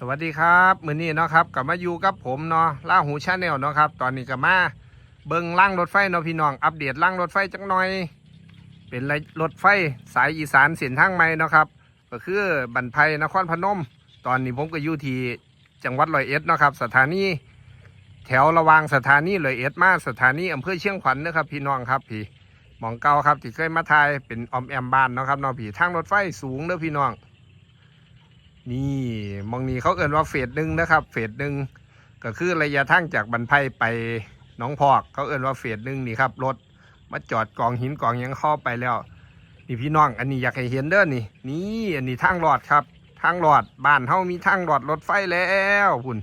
สวัสดีครับมือนี้เนาะครับกลับมาอยู่กับผมเนาะล่าหูชาแนลเนาะครับตอนนี้ก็มาเบิ่งล่างรถไฟเนาะพี่น้องอัปเดตล่างรถไฟจักหน่อย เป็นรถไฟสายอีสานเส้นทางใหม่เนาะครับก็คือบันไพนครพนม ตอนนี้ผมก็อยู่ที่จังหวัดร้อยเอ็ดเนาะครับสถานีแถวระวางสถานีร้อยเอ็ดมาสถานีอำเภอเชียงขวัญนะครับพี่น้องครับพี่หมองเก่าครับที่เคยมาถ่ายเป็นออมแอมบ้านเนาะครับเนาะพี่ทางรถไฟสูงเด้อพี่น้อง นี่มองนี้เขาเอ่นว่าเฟสหนึ่งนะครับ เฟสหนึ่งก็คือระยะทางจากบันไพไปน้องพอก เขาเอ่นว่าเฟสหนึ่งนี่ครับรถมาจอดกองหินกองยังเข้าไปแล้ว นี่พี่น้องอันนี้อยากให้เห็นเด้อนี่ นี่อันนี้ทางหลอดครับ ทางหลอดบ้านเฮามีทางหลอดรถไฟแล้วพุ่น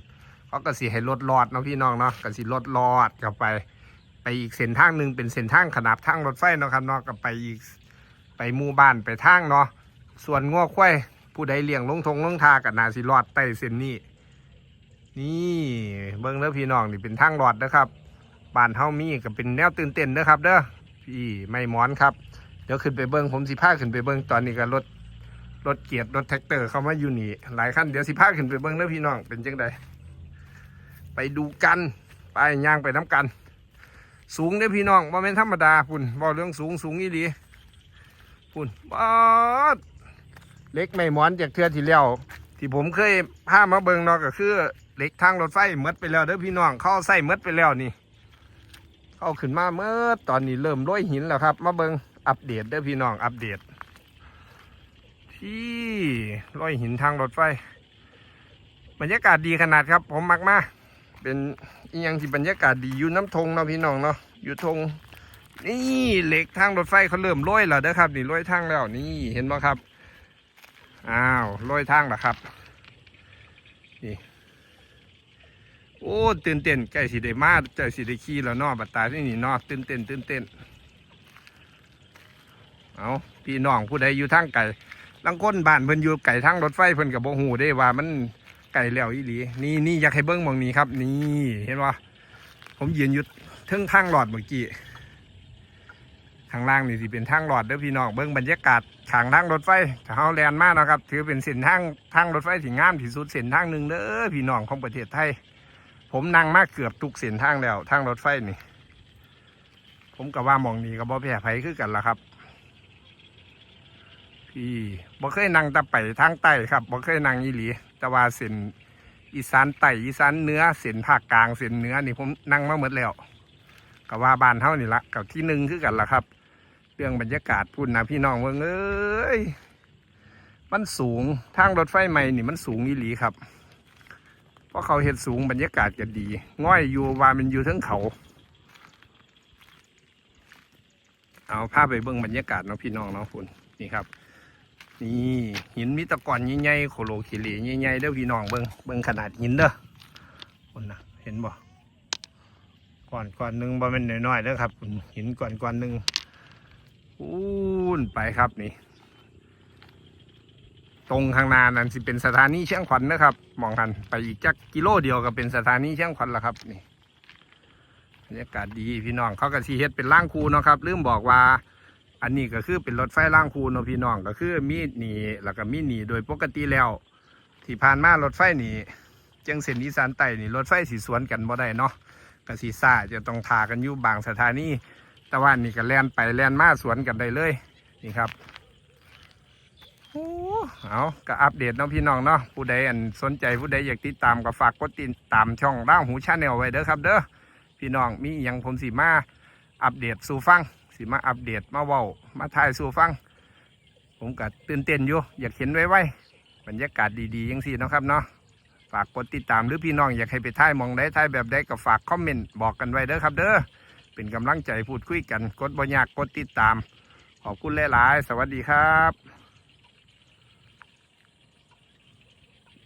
เขาก็สิให้รถหลอดเนาะพี่น้องเนาะก็สิรถหลอดเข้าไป ไปอีกเส้นทางหนึ่งเป็นเส้นทางขนาบทางรถไฟเนาะครับเนาะก็ไปอีกไปหมู่บ้านไปทางเนาะส่วนง้อควาย ผู้ใดเลี้ยงลงทงลงทากับนาสิรอดใต้เส้นนี้ นี่เบิ้งเด้อพี่น้องนี่เป็นทางหลอดนะครับบ้านเฮามีก็เป็นแนวตื่นเต้นเด้อครับ เด้อพี่ไม่หมอนครับเดี๋ยวขึ้นไปเบิ้งผมสิพาขึ้นไปเบิ้งตอนนี้ก็รถรถเกียรติรถแท็กเตอร์เข้ามาอยู่นี่หลายคันเดี๋ยวสิพาขึ้นไปเบิ้งเด้อพี่น้องเป็นจังใดไปดูกันไปย่างไปน้ำกัน สูงเด้อพี่น้องว่าเป็นธรรมดาพุ่นบอกเรื่องสูงสูงอีหลีพุ่นบอด เล็กไม่หมอนจากเทือที่แล้ว ที่ผมเคยพามาเบิงเนาะก็คือเหล็กทางรถไฟหมดไปแล้วเด้อพี่น้องเข้าใส่หมดไปแล้วนี่เข้าขึ้นมาเมื่อตอนนี้เริ่มโรยหินแล้วครับ มาเบิงอัปเดตเด้อพี่น้องอัปเดต ที่โรยหินทางรถไฟ บรรยากาศดีขนาดครับ ผมมักมากเป็นยังที่บรรยากาศดีอยู่น้ำทงเนาะพี่น้องเนาะอยู่ทงนี่เหล็กทางรถไฟเขาเริ่มโรยแล้วเด้อครับนี่โรยทางแล้วนี่เห็นไหมครับ อ้าวโรยทางแล้วครับนี่โอ้ตื่นเต้นใกล้สิได้มาใกล้สิได้ขี่แล้วนาะบัดตายที่นี่นาะตื่นเต้นตื่นเต้นเอาพี่น้องผู้ใดอยู่ทางไก่ลังคนบ้านเพิ่นอยู่ไก่ทางรถไฟเพิ่นกับบ่ฮู้ได้ว่ามันไก่แล้วอีหลีนี่นี่อยากให้เบิ่งมองนี้ครับ นี่เห็นว่าผมยืนอยู่เทิงทางหลอดเมื่อกี้างล่างนี่สิเป็นทางหลอดเด้อพี่น้องเบิ่งบรรยากาศทางทางรถไฟถ้าเฮาแลนมาเนะครับ ถือเป็นเส้นทางทางรถไฟที่งามที่สุดเส้นทางหนึ่งเด้อพี่น้องของประเทศไทย ผมนั่งมากเกือบทุกเส้นทางแล้วทางรถไฟนี่ ผมกับว่ามองนี้กับบ่แพ้ไผคือกันละครับ พี่บ่เคยนั่งตะไปทางใต้ครับบ่เคยนั่งอีหลีแต่ว่าเส้นอีสานใต้อีสานเนื้อเส้นภาคกลางเส้นเนื้อนี่ผมนั่งมาหมดแล้วกับว่าบ้านเฮานี่ละกับที่หนึ่งคือกันละครับ เรื่องบรรยากาศพุ่นะพี่น้องเมืองเอ้ยมันสูงทางรถไฟใหม่นี่มันสูงอีหลีครับ เพราะเขาเห็นสูงบรรยากาศก็ดี ง่อยอยู่ว่ามันอยู่ทั้งเขา เอาภาพไปเบิ่งบรรยากาศเนาะพี่น้องเนาะคุณนี่ครับ นี่หินมิตรกรใหญ่ๆโคโลคิเลใหญ่ๆเด้อพี่น้องเบิ่งเบิ่งขนาดหินเด้อคุณนะเห็นบ่ก่อนก่อนหนึ่งบ่เป็นน้อยๆเด้อครับหินก่อนก่อนหนึ่ง อู้นไปครับนี่ ตรงข้างหน้านั้นสิเป็นสถานีเชียงขวัญนะครับ มองหันไปอีกจักกิโลเดียวก็เป็นสถานีเชียงขวัญแล้วครับนี่บรรยากาศดีพี่น้องเขาก็สีเฮ็ดเป็นล่างคูเนาะครับลืมบอกว่า อันนี้ก็คือเป็นรถไฟล่างคูเนาะพี่น้องก็คือมีหนีแล้วก็มีหนีโดยปกติแล้ว ที่ผ่านมารถไฟหนีจังเส้นอีสานใต้นี่รถไฟสีสวนกันบ่ได้เนาะก็สีซ่าจะต้องทากันอยู่บางสถานี แต่ว่านี่ก็แล่นไปแล่นมาสวนกันได้เลย นี่ครับโอ้เอาก็อัปเดตน้องพี่น้องเนาะผู้ใดอันสนใจผู้ใดอยากติดตามก็ฝากกดติดตามช่องร่างหูชาแนลไว้เด้อครับ เด้อพี่น้องมีอย่างผมสีมาอัปเดตสู่ฟังสีมาอัปเดตมาเว้ามาถ่ายสู่ฟัง ผมก็ตื่นเต้นอยู่อยากเห็นไว้ๆบรรยากาศดีๆยังสี่นะครับเนาะฝากกดติดตามหรือพี่น้องอยากให้ไปถ่ายมองได้ถ่ายแบบใดก็ฝากคอมเมนต์บอกกันไว้เด้อครับ เด้อ เป็นกำลังใจพูดคุยกัน กดบอยากกดติดตาม ขอบคุณหลาย ๆ สวัสดีครับ